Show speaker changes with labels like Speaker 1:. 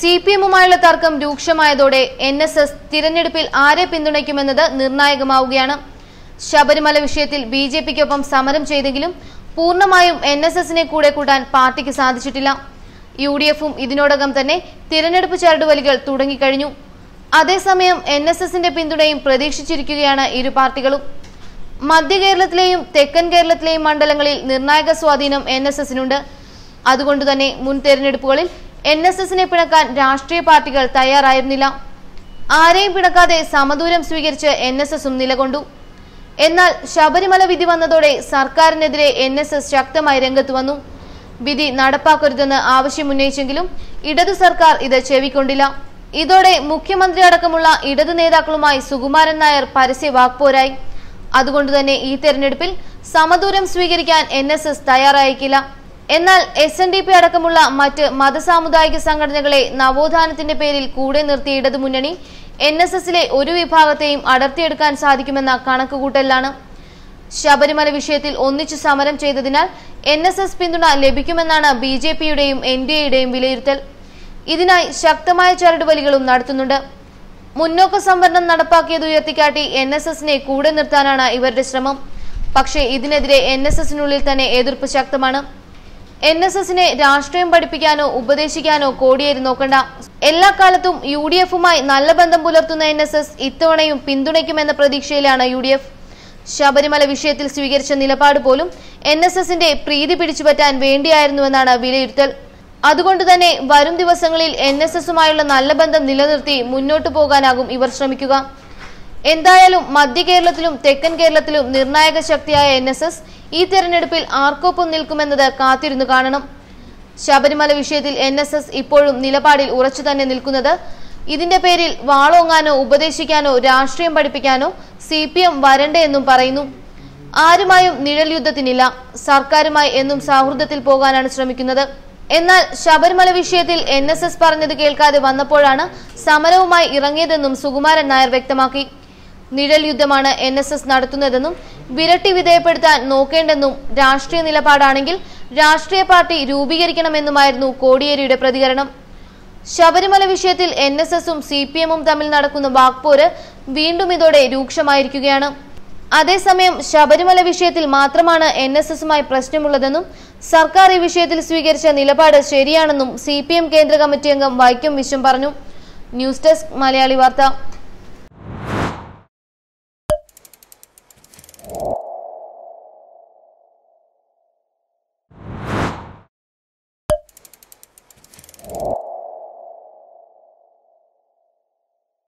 Speaker 1: C P എമ്മുമായുള്ള തർക്കം രൂക്ഷമായതോടെ N S S തിരഞ്ഞെടുപ്പിൽ ആരെ പിന്തുണയ്ക്കുമെന്നത് നിർണായകമാവുകയാണ്. ശബരിമല വിഷയത്തിൽ ബി ജെ പിക്കൊപ്പം സമരം ചെയ്തെങ്കിലും പൂർണമായും എൻ എസ് എസിനെ കൂടെ കൂട്ടാൻ പാർട്ടിക്ക് സാധിച്ചിട്ടില്ല. യു ഡി എഫും ഇതിനോടകം തന്നെ തിരഞ്ഞെടുപ്പ് ചരടുവലികൾ തുടങ്ങിക്കഴിഞ്ഞു. അതേസമയം എൻ എസ് എസിന്റെ പിന്തുണയും പ്രതീക്ഷിച്ചിരിക്കുകയാണ് ഇരു പാർട്ടികളും. മധ്യ കേരളത്തിലെയും തെക്കൻ കേരളത്തിലെയും മണ്ഡലങ്ങളിൽ നിർണായക സ്വാധീനം എൻ എസ് എസിനുണ്ട്. അതുകൊണ്ടുതന്നെ മുൻ തെരഞ്ഞെടുപ്പുകളിൽ എൻ എസ് എസിനെ പിണക്കാൻ രാഷ്ട്രീയ പാർട്ടികൾ തയ്യാറായിരുന്നില്ല. ആരെയും പിണക്കാതെ സമദൂരം സ്വീകരിച്ച് എൻ എസ് എസും നിലകൊണ്ടു. എന്നാൽ ശബരിമല വിധി വന്നതോടെ സർക്കാരിനെതിരെ എൻ എസ് എസ് ശക്തമായി രംഗത്ത് വന്നു. വിധി നടപ്പാക്കരുതെന്ന് ആവശ്യമുന്നയിച്ചെങ്കിലും ഇടതു സർക്കാർ ഇത് ചെവിക്കൊണ്ടില്ല. ഇതോടെ മുഖ്യമന്ത്രി അടക്കമുള്ള ഇടതു നേതാക്കളുമായി സുകുമാരൻ നായർ പരസ്യ വാക്പോരായി. അതുകൊണ്ടുതന്നെ ഈ തെരഞ്ഞെടുപ്പിൽ സമദൂരം സ്വീകരിക്കാൻ എൻ തയ്യാറായേക്കില്ല. എന്നാൽ എസ് എൻ ഡി പി അടക്കമുള്ള മറ്റ് മതസാമുദായിക സംഘടനകളെ നവോത്ഥാനത്തിന്റെ പേരിൽ കൂടെ നിർത്തി ഇടതുമുന്നണി എൻ എസ് എസിലെ ഒരു വിഭാഗത്തെയും അടർത്തിയെടുക്കാൻ സാധിക്കുമെന്ന കണക്കുകൂട്ടലാണ് ശബരിമല വിഷയത്തിൽ ഒന്നിച്ചു സമരം ചെയ്തതിനാൽ എൻ എസ് എസ് പിന്തുണ ലഭിക്കുമെന്നാണ് ബി ജെ പിയുടെയും എൻ ഡി എയുടെയും വിലയിരുത്തൽ. ഇതിനായി ശക്തമായ ചരടുവലികളും നടത്തുന്നുണ്ട്. മുന്നോക്ക സംവരണം നടപ്പാക്കിയത് ഉയർത്തിക്കാട്ടി എൻ എസ് എസിനെ കൂടെ നിർത്താനാണ് ഇവരുടെ ശ്രമം. പക്ഷേ ഇതിനെതിരെ എൻ എസ് എസിനുള്ളിൽ തന്നെ എതിർപ്പ് ശക്തമാണ്. എൻ എസ് എസിനെ രാഷ്ട്രീയം പഠിപ്പിക്കാനോ ഉപദേശിക്കാനോ കോടിയേരി നോക്കണ്ട. എല്ലാ കാലത്തും യു ഡി എഫുമായി നല്ല ബന്ധം പുലർത്തുന്ന എൻ എസ് എസ് ഇത്തവണയും പിന്തുണയ്ക്കുമെന്ന പ്രതീക്ഷയിലാണ് യു ഡി എഫ്. ശബരിമല വിഷയത്തിൽ സ്വീകരിച്ച നിലപാട് പോലും എൻ എസ് എസിന്റെ പ്രീതി പിടിച്ചുപറ്റാൻ വേണ്ടിയായിരുന്നുവെന്നാണ് വിലയിരുത്തൽ. അതുകൊണ്ട് തന്നെ വരും ദിവസങ്ങളിൽ എൻ എസ് എസുമായുള്ള നല്ല ബന്ധം നിലനിർത്തി മുന്നോട്ടു പോകാനാകും ഇവർ ശ്രമിക്കുക. എന്തായാലും മധ്യ കേരളത്തിലും തെക്കൻ കേരളത്തിലും നിർണായക ശക്തിയായ എൻ എസ് എസ് ഈ തെരഞ്ഞെടുപ്പിൽ ആർക്കൊപ്പം നിൽക്കുമെന്നത് കാത്തിരുന്നു കാണണം. ശബരിമല വിഷയത്തിൽ എൻ എസ് എസ് ഇപ്പോഴും നിലപാടിൽ ഉറച്ചു തന്നെ നിൽക്കുന്നത്. ഇതിന്റെ പേരിൽ വാളോങ്ങാനോ ഉപദേശിക്കാനോ രാഷ്ട്രീയം പഠിപ്പിക്കാനോ സി പി എം വരണ്ടേ എന്നും പറയുന്നു. ആരുമായും നിഴൽ യുദ്ധത്തിനില്ല. സർക്കാരുമായി എന്നും സൗഹൃദത്തിൽ പോകാനാണ് ശ്രമിക്കുന്നത്. എന്നാൽ ശബരിമല വിഷയത്തിൽ എൻ എസ് എസ് പറഞ്ഞത് കേൾക്കാതെ വന്നപ്പോഴാണ് സമരവുമായി ഇറങ്ങിയതെന്നും സുകുമാരൻ നായർ വ്യക്തമാക്കി. നിഴൽ യുദ്ധമാണ് എൻ എസ് എസ് നടത്തുന്നതെന്നും വിരട്ടി വിധേയപ്പെടുത്താൻ നോക്കേണ്ടെന്നും രാഷ്ട്രീയ നിലപാടാണെങ്കിൽ രാഷ്ട്രീയ പാർട്ടി രൂപീകരിക്കണമെന്നുമായിരുന്നു കോടിയേരിയുടെ പ്രതികരണം. ശബരിമല വിഷയത്തിൽ എൻ എസ് എസും സി പി എമ്മും തമ്മിൽ നടക്കുന്ന വാക്പോര് വീണ്ടും ഇതോടെ രൂക്ഷമായിരിക്കുകയാണ്. അതേസമയം ശബരിമല വിഷയത്തിൽ മാത്രമാണ് എൻ എസ് എസുമായി പ്രശ്നമുള്ളതെന്നും സർക്കാർ ഈ വിഷയത്തിൽ സ്വീകരിച്ച നിലപാട് ശരിയാണെന്നും സി കേന്ദ്ര കമ്മിറ്റി അംഗം വൈക്കം വിശ്വം പറഞ്ഞു. ന്യൂസ് ഡെസ്ക് മലയാളി വാർത്ത.